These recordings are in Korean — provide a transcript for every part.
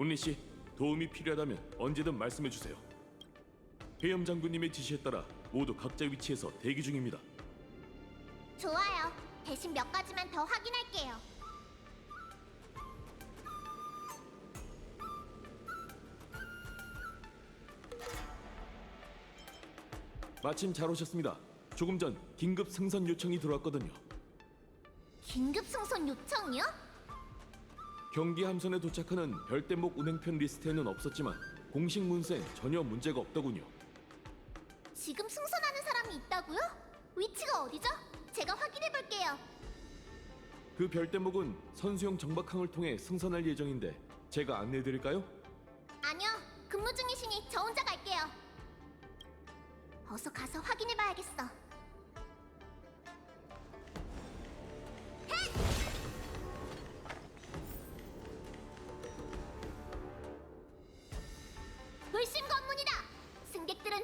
온리 씨, 도움이 필요하다면 언제든 말씀해 주세요. 해염 장군님의 지시에 따라 모두 각자 위치에서 대기 중입니다. 좋아요. 대신 몇 가지만 더 확인할게요. 마침 잘 오셨습니다. 조금 전 긴급 승선 요청이 들어왔거든요. 긴급 승선 요청이요? 경기 함선에 도착하는 별대목 운행편 리스트에는 없었지만 공식 문서엔 전혀 문제가 없더군요. 지금 승선하는 사람이 있다고요? 위치가 어디죠? 제가 확인해 볼게요. 그 별대목은 선수용 정박항을 통해 승선할 예정인데 제가 안내해 드릴까요? 아니요. 근무 중이시니 저 혼자 갈게요. 어서 가서 확인해 봐야겠어.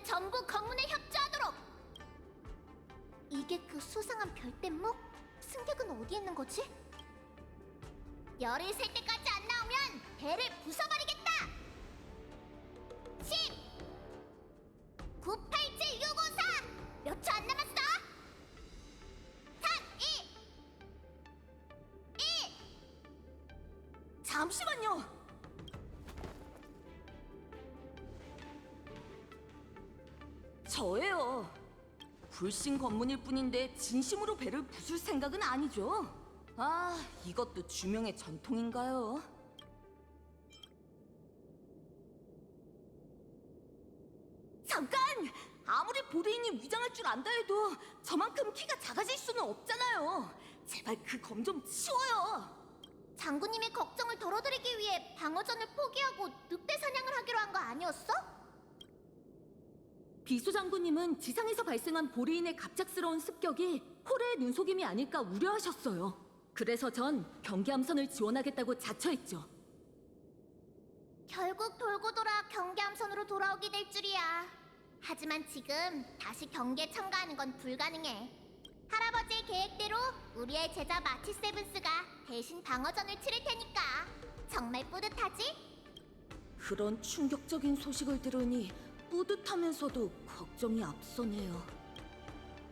전부 검문에 협조하도록. 이게 그 수상한 별대목? 승객은 어디 있는 거지? 열을 셀 때까지 안 나오면 배를 부숴버리겠다. 저예요. 불신 검문일 뿐인데 진심으로 배를 부술 생각은 아니죠. 아, 이것도 주명의 전통인가요? 잠깐! 아무리 보레인이 위장할 줄 안다 해도 저만큼 키가 작아질 수는 없잖아요. 제발 그 검 좀 치워요. 장군님의 걱정을 덜어드리기 위해 방어전을 포기하고 늑대 사냥을 하기로 한 거 아니었어? 비수 장군님은 지상에서 발생한 보리인의 갑작스러운 습격이 호레의 눈속임이 아닐까 우려하셨어요. 그래서 전 경계함선을 지원하겠다고 자처했죠. 결국 돌고 돌아 경계함선으로 돌아오게 될 줄이야. 하지만 지금 다시 경계에 참가하는 건 불가능해. 할아버지의 계획대로 우리의 제자 마치 세븐스가 대신 방어전을 치를 테니까 정말 뿌듯하지? 그런 충격적인 소식을 들으니 뿌듯하면서도 걱정이 앞서네요.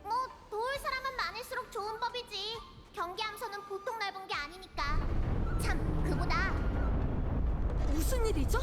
뭐 도울 사람은 많을수록 좋은 법이지. 경계함선은 보통 넓은 게 아니니까. 참 그보다 무슨 일이죠?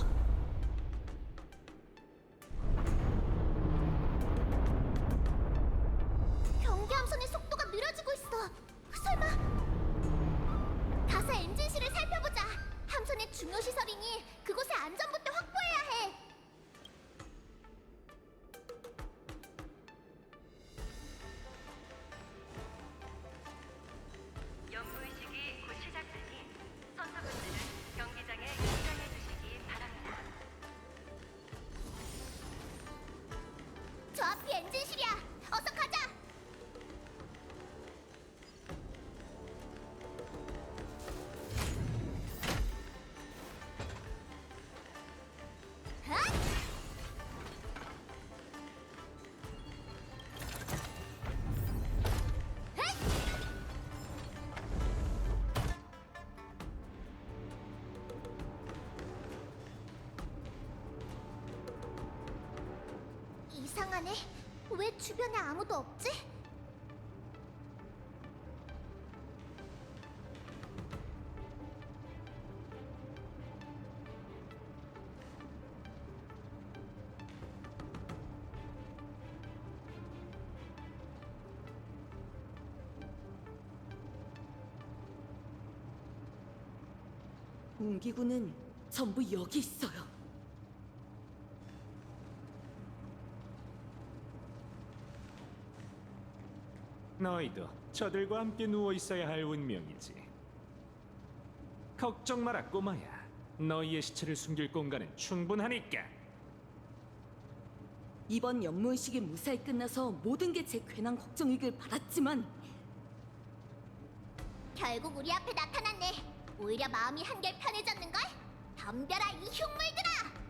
이상하네. 왜 주변에 아무도 없지? 웅기군은 전부 여기 있어요. 너희도 저들과 함께 누워 있어야 할 운명이지. 걱정 마라, 꼬마야. 너희의 시체를 숨길 공간은 충분하니까. 이번 연무의식이 무사히 끝나서 모든 게 제 괜한 걱정이길 바랐지만 결국 우리 앞에 나타났네. 오히려 마음이 한결 편해졌는걸? 덤벼라 이 흉물들아!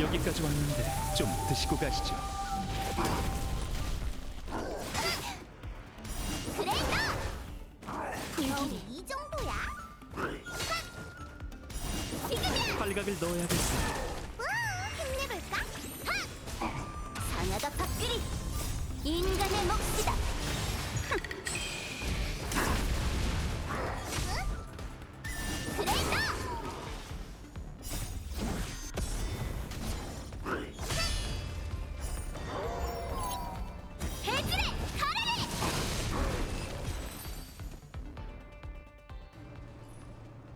여기까지 왔는데 좀 드시고 가시죠. 그랜더! 넣어야겠어.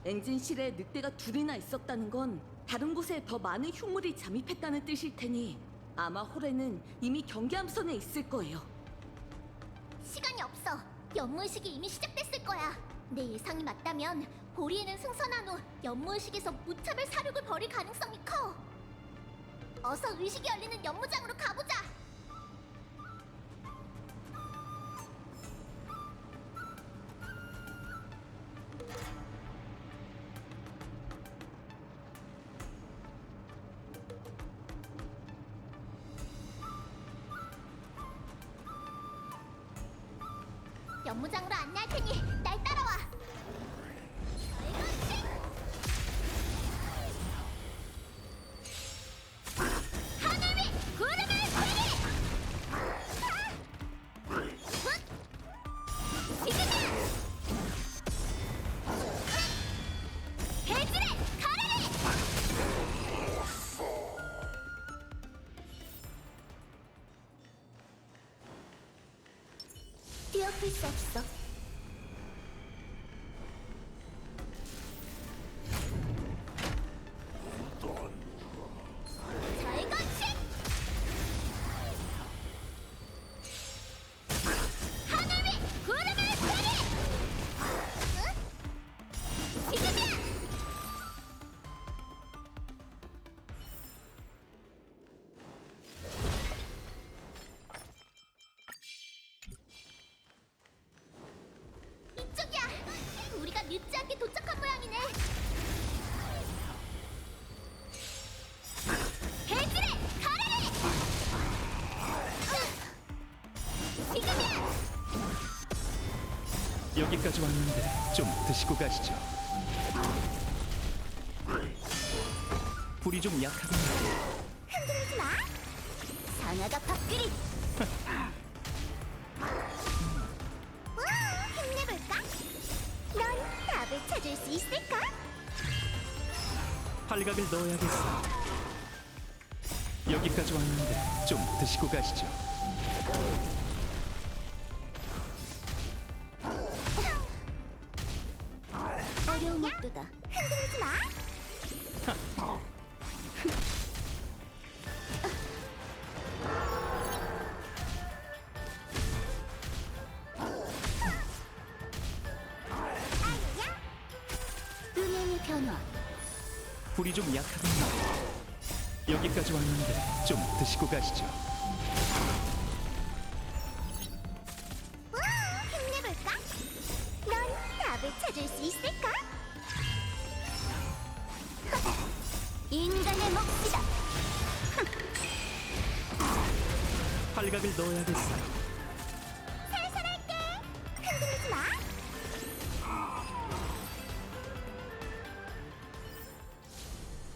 엔진실에 늑대가 둘이나 있었다는 건 다른 곳에 더 많은 흉물이 잠입했다는 뜻일 테니 아마 홀에는 이미 경계함선에 있을 거예요. 시간이 없어. 연무의식이 이미 시작됐을 거야. 내 예상이 맞다면 보리에는 승선한 후 연무의식에서 무차별 사륙을 벌일 가능성이 커. 어서 의식이 열리는 연무장으로 가보자. 연무장으로 안내할 테니 날 따라와. 수 없어. 여기까지 왔는데 좀 드시고 가시죠. 불이 좀 약하군요. 흔들리지 마! 상아가 밥그리! 와, 힘내볼까? 넌 답을 찾을 수 있을까? 팔각을 넣어야겠어. 여기까지 왔는데 좀 드시고 가시죠. 어려운 목도다. 흔들리지 마! 아니야? 은행의 변화. 불이 좀 약하군요. 여기까지 왔는데 좀 드시고 가시죠. 찾을 수 있을까? 인간의 몫이다. 팔각을 넣어야겠어. 살살할게. 흔들리지 마.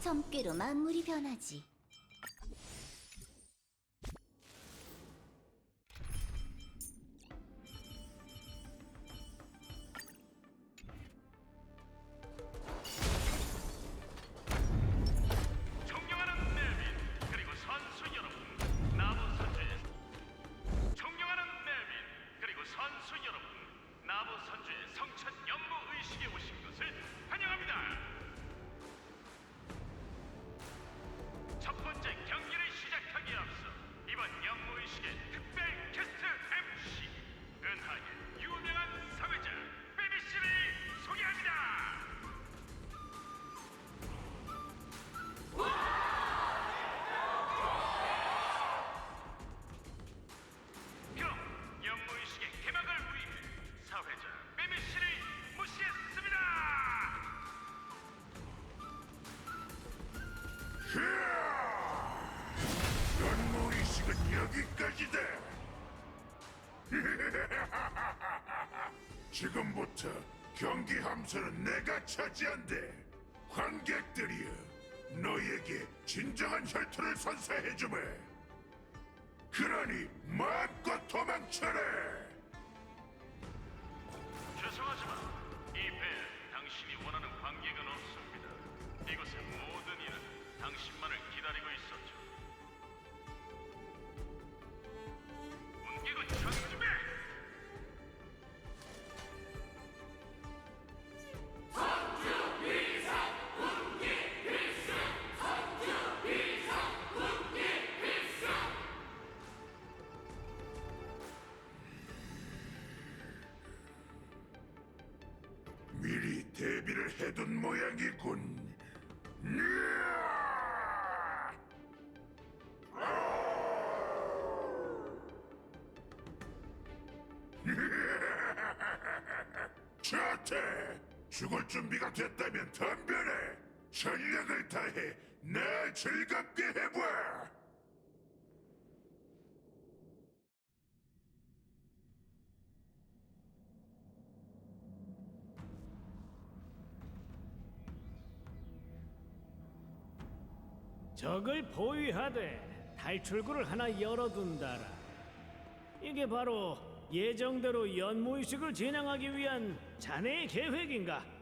점괘로 만물이 변하지. 지금부터 경기 함선은 내가 차지한대. 관객들이여, 너에게 진정한 혈투를 선사해주마. 그러니 마음껏 도망쳐라. 죄송하지만 이 배에 당신이 원하는 죽을 준비가 됐다면 덤벼라. 전력을 다해 나 즐겁게 해봐. 적을 포위하되 탈출구를 하나 열어둔다라. 이게 바로 예정대로 연무의식을 진행하기 위한 자네의 계획인가?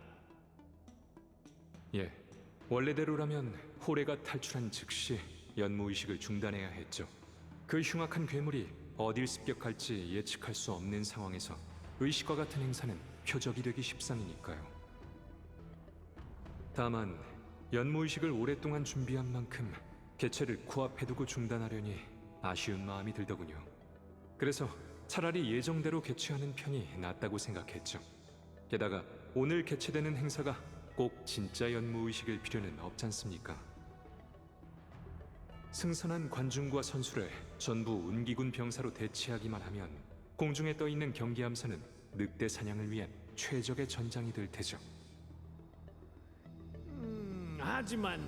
예, 원래대로라면 호레가 탈출한 즉시 연무의식을 중단해야 했죠. 그 흉악한 괴물이 어딜 습격할지 예측할 수 없는 상황에서 의식과 같은 행사는 표적이 되기 십상이니까요. 다만 연무의식을 오랫동안 준비한 만큼 개체를 코앞에 두고 중단하려니 아쉬운 마음이 들더군요. 그래서 차라리 예정대로 개최하는 편이 낫다고 생각했죠. 게다가 오늘 개최되는 행사가 꼭 진짜 연무의식일 필요는 없지 않습니까? 승선한 관중과 선수를 전부 운기군 병사로 대체하기만 하면 공중에 떠 있는 경기함선은 늑대 사냥을 위한 최적의 전장이 될 테죠. 음, 하지만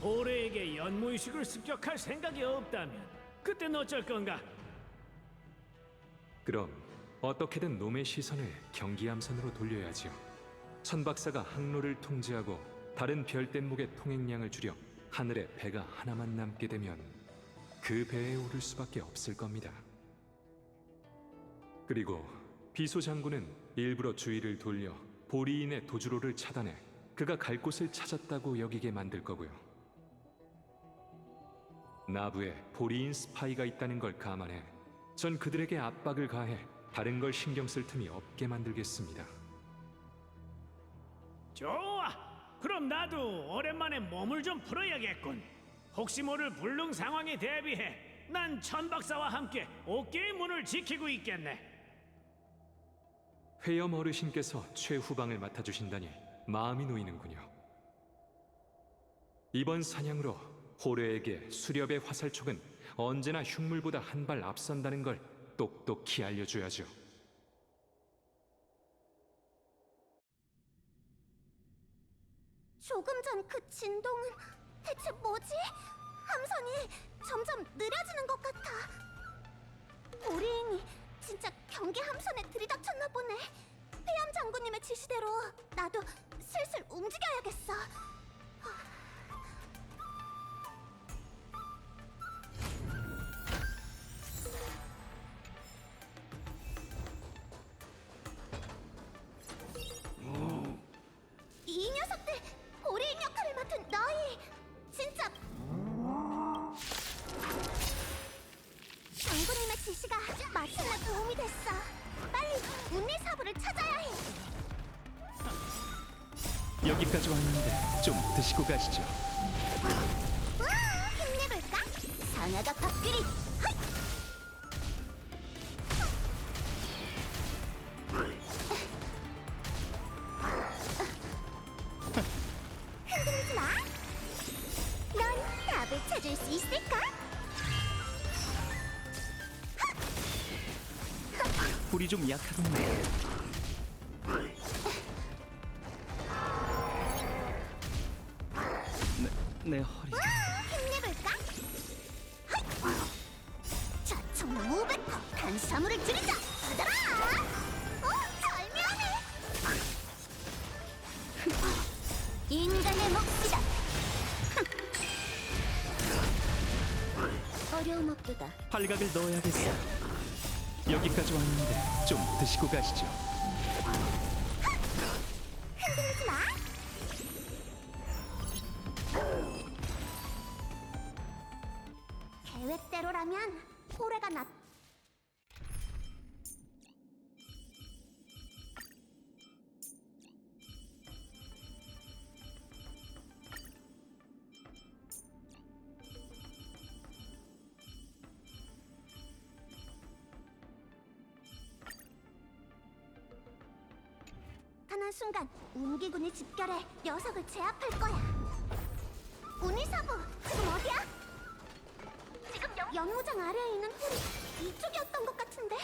고래에게 연무의식을 습격할 생각이 없다면 그땐 어쩔 건가? 그럼 어떻게든 놈의 시선을 경기함선으로 돌려야지요. 천 박사가 항로를 통제하고 다른 별뗏목의 통행량을 줄여 하늘에 배가 하나만 남게 되면 그 배에 오를 수밖에 없을 겁니다. 그리고 비소 장군은 일부러 주의를 돌려 보리인의 도주로를 차단해 그가 갈 곳을 찾았다고 여기게 만들 거고요. 나부에 보리인 스파이가 있다는 걸 감안해 전 그들에게 압박을 가해 다른 걸 신경 쓸 틈이 없게 만들겠습니다. 좋아. 그럼 나도 오랜만에 몸을 좀 풀어야겠군. 혹시 모를 불능 상황에 대비해 난 천박사와 함께 어깨의 문을 지키고 있겠네. 회염 어르신께서 최후방을 맡아주신다니 마음이 놓이는군요. 이번 사냥으로 호뢰에게 수렵의 화살촉은 언제나 흉물보다 한 발 앞선다는 걸 똑똑히 알려줘야죠. 조금 전 그 진동은 대체 뭐지? 함선이 점점 느려지는 것 같아. 오리인이 진짜 경계 함선에 들이닥쳤나 보네. 회암 장군님의 지시대로 나도 슬슬 움직여야겠어. 여기까지 왔는데 좀 드시고 가시죠. 우와, 힘내볼까? 상아가 밥그리. 헛! 흔들리지 마. 넌 답을 찾을 수 있을까? 불이 좀 약하군요. 내 허리. 힘내볼까? 자총 500호 탄수화물을 줄이자! 받아라! 어, 오 절묘해 인간의 몫이다! 어려운 업도다. 팔각을 넣어야겠어. 여기까지 왔는데 좀 드시고 가시죠. 순간 운기군이 집결해 녀석을 제압할 거야. 운이사부 지금 어디야? 지금 영호장 아래에 있는 홀이 이쪽이었던 것 같은데.